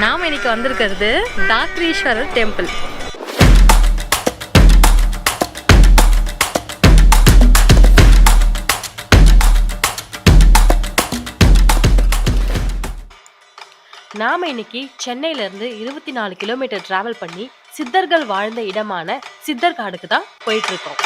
நாம் இன்னைக்கு வந்திருக்கிறது தாத்ரீஸ்வரர் டெம்பிள் நாம் இன்னைக்கு சென்னையிலேருந்து இருபத்தி நாலு கிலோமீட்டர் ட்ராவல் பண்ணி சித்தர்கள் வாழ்ந்த இடமான சித்தர்காடுக்கு தான் போயிட்டுருக்கோம்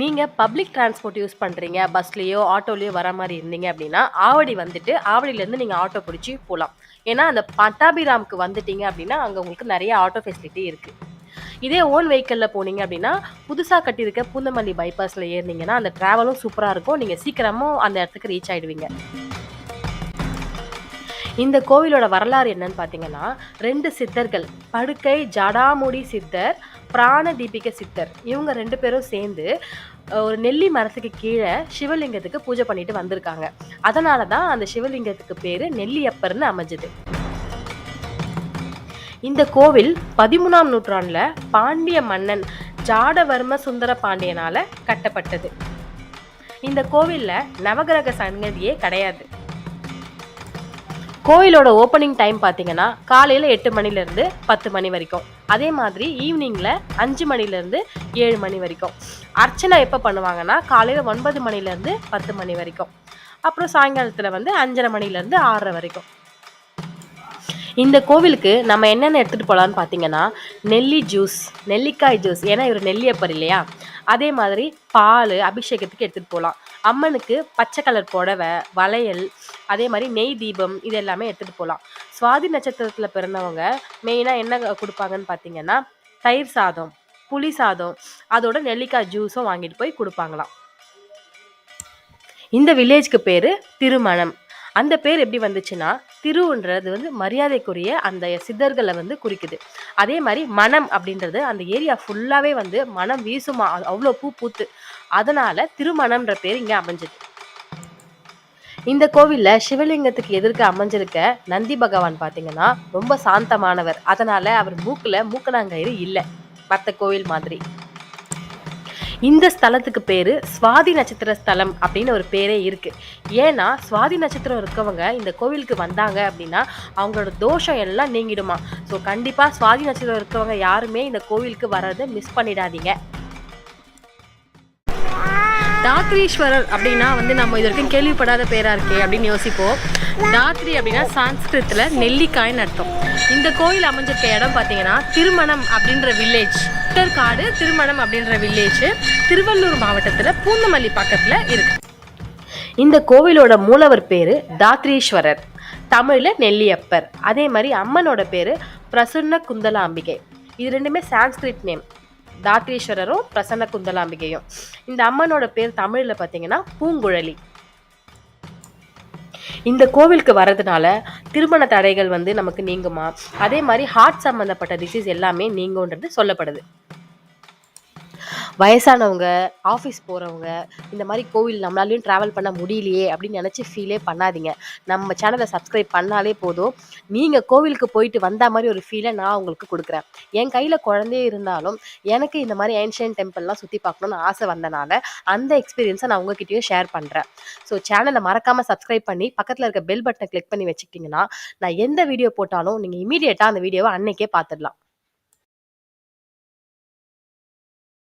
நீங்கள் பப்ளிக் டிரான்ஸ்போர்ட் யூஸ் பண்ணுறீங்க பஸ்லேயோ ஆட்டோலேயோ வர மாதிரி இருந்தீங்க அப்படின்னா ஆவடி வந்துட்டு ஆவடியிலேருந்து நீங்கள் ஆட்டோ பிடிச்சி போகலாம் ஏன்னா அந்த பட்டாபிராமுக்கு வந்துட்டீங்க அப்படின்னா அங்கே உங்களுக்கு நிறைய ஆட்டோ ஃபெசிலிட்டி இருக்குது இதே ஓன் வெஹிக்கிளில் போனீங்க அப்படின்னா புதுசாக கட்டியிருக்க பூந்தமல்லி பைபாஸில் ஏறினீங்கன்னா அந்த ட்ராவலும் சூப்பராக இருக்கும். நீங்கள் சீக்கிரமும் அந்த இடத்துக்கு ரீச் ஆகிடுவீங்க இந்த கோவிலோட வரலாறு என்னன்னு பார்த்தீங்கன்னா ரெண்டு சித்தர்கள் படுக்கை ஜடாமுடி சித்தர் பிராண தீபிக சித்தர் இவங்க ரெண்டு பேரும் சேர்ந்து ஒரு நெல்லி மரத்துக்கு கீழே சிவலிங்கத்துக்கு பூஜை பண்ணிட்டு வந்திருக்காங்க. அதனால தான் அந்த சிவலிங்கத்துக்கு பேர் நெல்லியப்பர்னு அமைஞ்சது. இந்த கோவில் பதிமூணாம் நூற்றாண்டில் பாண்டிய மன்னன் ஜாடவர்ம சுந்தர பாண்டியனால கட்டப்பட்டது. இந்த கோவில்ல நவகிரக சன்னதியே கிடையாது. கோயிலோட ஓப்பனிங் டைம் பார்த்தீங்கன்னா காலையில் எட்டு மணிலேருந்து பத்து மணி வரைக்கும். அதே மாதிரி ஈவினிங்கில் அஞ்சு மணிலேருந்து ஏழு மணி வரைக்கும். அர்ச்சனை எப்போ பண்ணுவாங்கன்னா காலையில் ஒன்பது மணிலேருந்து பத்து மணி வரைக்கும். அப்புறம் சாயங்காலத்தில் வந்து அஞ்சரை மணிலேருந்து ஆறரை வரைக்கும். இந்த கோவிலுக்கு நம்ம என்னென்ன எடுத்துகிட்டு போகலான்னு பார்த்தீங்கன்னா நெல்லி ஜூஸ் நெல்லிக்காய் ஜூஸ் ஏன்னா இவர் நெல்லியப்பர் இல்லையா? அதே மாதிரி பால் அபிஷேகத்துக்கு எடுத்துகிட்டு போகலாம் அம்மனுக்கு பச்சை கலர் புடவை வளையல் அதே மாதிரி நெய் தீபம் இது எல்லாமே எடுத்துகிட்டு போகலாம் சுவாதி நட்சத்திரத்தில் பிறந்தவங்க மெயினாக என்ன கொடுப்பாங்கன்னு பார்த்தீங்கன்னா தயிர் சாதம் புளி சாதம் அதோட நெல்லிக்காய் ஜூஸும் வாங்கிட்டு போய் கொடுப்பாங்களாம். இந்த வில்லேஜ்க்கு பேர் திருமணம். அந்த பேர் எப்படி வந்துச்சுன்னா திருன்றது வந்து மரியாதைக்குரிய அந்த சித்தர்களை வந்து குறிக்குது. அதே மாதிரி மனம் அப்படின்றது அந்த ஏரியா ஃபுல்லாகவே வந்து மனம் வீசுமா அவ்வளோ பூ பூத்து. அதனால திருமணம்ன்ற பேர் இங்கே அமைஞ்சது. இந்த கோவிலில் சிவலிங்கத்துக்கு எதிர்க்க அமைஞ்சிருக்க நந்தி பகவான் பார்த்தீங்கன்னா ரொம்ப சாந்தமானவர். அதனால அவர் மூக்கில் மூக்கணாங்கயிறு இல்லை. மற்ற கோவில் மாதிரி. இந்த ஸ்தலத்துக்கு பேர் சுவாதி நட்சத்திர ஸ்தலம் அப்படின்னு ஒரு பேரே இருக்குது ஏன்னா சுவாதி நட்சத்திரம் இருக்கவங்க இந்த கோவிலுக்கு வந்தாங்க அப்படின்னா அவங்களோட தோஷம் எல்லாம் நீங்கிடுமா. ஸோ கண்டிப்பாக சுவாதி நட்சத்திரம் இருக்கவங்க யாருமே இந்த கோவிலுக்கு வர்றதை மிஸ் பண்ணிடாதீங்க. தாத்ரீஸ்வரர் அப்படின்னா வந்து நம்ம இது வரைக்கும் கேள்விப்படாத பேரா இருக்கே அப்படின்னு யோசிப்போம். தாத்ரி அப்படின்னா சான்ஸ்கிருத்தில் நெல்லிக்காய்னு அர்த்தம். இந்த கோயில் அமைஞ்சிருக்க இடம் பார்த்தீங்கன்னா திருமணம் அப்படின்ற வில்லேஜ் காடு திருமணம் அப்படின்ற வில்லேஜ் திருவள்ளூர் மாவட்டத்தில் பூந்தமல்லி பக்கத்தில் இருக்கு. இந்த கோவிலோட மூலவர் பேரு தாத்ரீஸ்வரர் தமிழில் நெல்லியப்பர். அதே மாதிரி அம்மனோட பேரு பிரசன்ன குந்தலாம்பிகை. இது ரெண்டுமே சான்ஸ்கிரிட் நேம். தாத்ரீஸ்வரரும் பிரசன்ன குந்தலாம்பிகையும். இந்த அம்மனோட பேர் தமிழில் பார்த்தீங்கன்னா பூங்குழலி. இந்த கோவிலுக்கு வர்றதுனால திருமண தடைகள் வந்து நமக்கு நீங்குமா? அதே மாதிரி ஹார்ட் சம்மந்தப்பட்ட டிசீஸ் எல்லாமே நீங்கும்ன்றது சொல்லப்படுது. வயசானவங்க ஆஃபீஸ் போகிறவங்க இந்த மாதிரி கோவில் நம்மளாலையும் ட்ராவல் பண்ண முடியலையே அப்படின்னு நினச்சி ஃபீலே பண்ணாதீங்க. நம்ம சேனலை சப்ஸ்கிரைப் பண்ணாலே போதும். நீங்கள் கோவிலுக்கு போயிட்டு வந்த மாதிரி ஒரு ஃபீலை நான் உங்களுக்கு கொடுக்குறேன். என் கையில் குழந்தையே இருந்தாலும் எனக்கு இந்த மாதிரி ஏன்ஷியன் டெம்பிள்லாம் சுற்றி பார்க்கணுன்னு ஆசை வந்தனால அந்த எக்ஸ்பீரியன்ஸை நான் உங்ககிட்டயும் ஷேர் பண்ணுறேன் ஸோ சேனலை மறக்காமல் சப்ஸ்கிரைப் பண்ணி பக்கத்தில் இருக்க பெல் பட்டனை கிளிக் பண்ணி வச்சுக்கிட்டிங்கன்னா நான் எந்த வீடியோ போட்டாலும் நீங்கள் இமீடியட்டாக அந்த வீடியோவை அன்னைக்கே பார்த்துடலாம்.